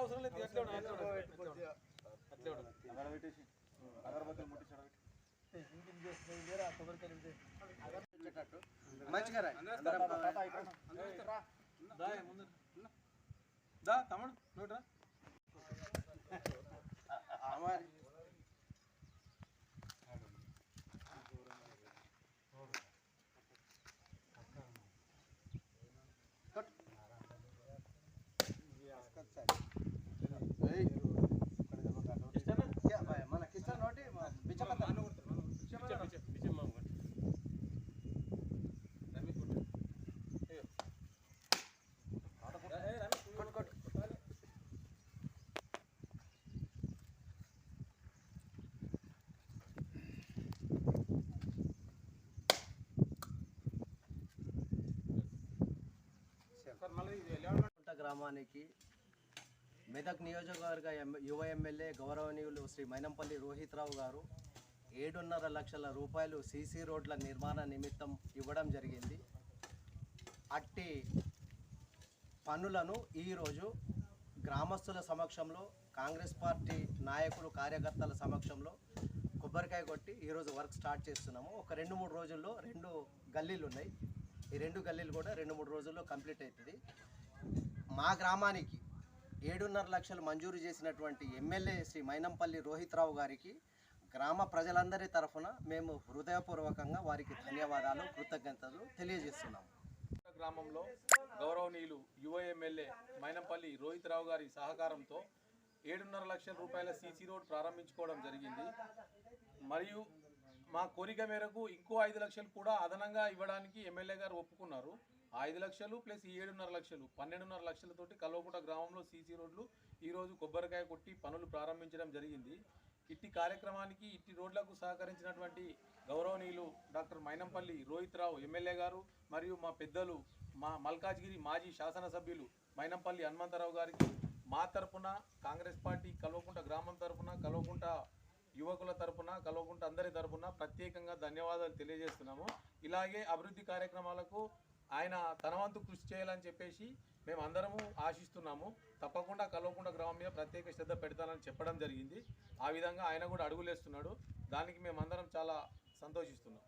అవసరం లేదు అట్లే అగరబత్తులు ముట్టించాడు మంచిగా రా. తమ్ముడు. కుంట గ్రామానికి మెదక్ నియోజకవర్గ యువ ఎమ్మెల్యే గౌరవనీయులు శ్రీ మైనంపల్లి రోహిత్రావు గారు ఏడున్నర లక్షల రూపాయలు సీసీ రోడ్ల నిర్మాణ నిమిత్తం ఇవ్వడం జరిగింది. అట్టి పనులను ఈరోజు గ్రామస్తుల సమక్షంలో కాంగ్రెస్ పార్టీ నాయకులు కార్యకర్తల సమక్షంలో కొబ్బరికాయ కొట్టి ఈరోజు వర్క్ స్టార్ట్ చేస్తున్నాము. ఒక రెండు మూడు రోజుల్లో రెండు గల్లీలు ఉన్నాయి. ఈ రెండు గల్లీలు కూడా రెండు మూడు రోజుల్లో కంప్లీట్ అవుతుంది. మా గ్రామానికి ఏడున్నర లక్షలు మంజూరు చేసినటువంటి ఎమ్మెల్యే శ్రీ మైనంపల్లి రోహిత్రావు గారికి గ్రామ ప్రజలందరి తరఫున మేము హృదయపూర్వకంగా వారికి ధన్యవాదాలు కృతజ్ఞతలు తెలియజేస్తున్నాము. గ్రామంలో గౌరవనీయులు యువ ఎమ్మెల్యే మైనంపల్లి రోహిత్ రావు గారి సహకారంతో ఏడున్నర లక్షల రూపాయల సీసీ రోడ్ ప్రారంభించుకోవడం జరిగింది. మరియు మా కోరిక మేరకు ఇంకో ఐదు లక్షలు కూడా అదనంగా ఇవ్వడానికి ఎమ్మెల్యే గారు ఒప్పుకున్నారు. ఆ ఐదు లక్షలు ప్లస్ ఏడున్నర లక్షలు పన్నెండున్నర లక్షలతోటి కల్వకుంట గ్రామంలో సీసీ రోడ్లు ఈరోజు కొబ్బరికాయ కొట్టి పనులు ప్రారంభించడం జరిగింది. ఇట్టి కార్యక్రమానికి ఇట్టి రోడ్లకు సహకరించినటువంటి గౌరవనీయులు డాక్టర్ మైనంపల్లి రోహిత్ రావు ఎమ్మెల్యే గారు మరియు మా పెద్దలు మా మల్కాజ్గిరి మాజీ శాసనసభ్యులు మైనంపల్లి హనుమంతరావు గారికి మా తరపున కాంగ్రెస్ పార్టీ కల్వకుంట గ్రామం తరపున కల్వకుంట యువకుల తరపున కల్వకుంట అందరి తరపున ప్రత్యేకంగా ధన్యవాదాలు తెలియజేస్తున్నాము. ఇలాగే అభివృద్ధి కార్యక్రమాలకు ఆయన తన వంతు కృషి చేయాలని చెప్పేసి మేము అందరము ఆశిస్తున్నాము. తప్పకుండా కల్వకుంట గ్రామం మీద ప్రత్యేక శ్రద్ధ పెడతానని చెప్పడం జరిగింది. ఆ విధంగా ఆయన కూడా అడుగులేస్తున్నాడు. దానికి మేమందరం చాలా సంతోషిస్తున్నాం.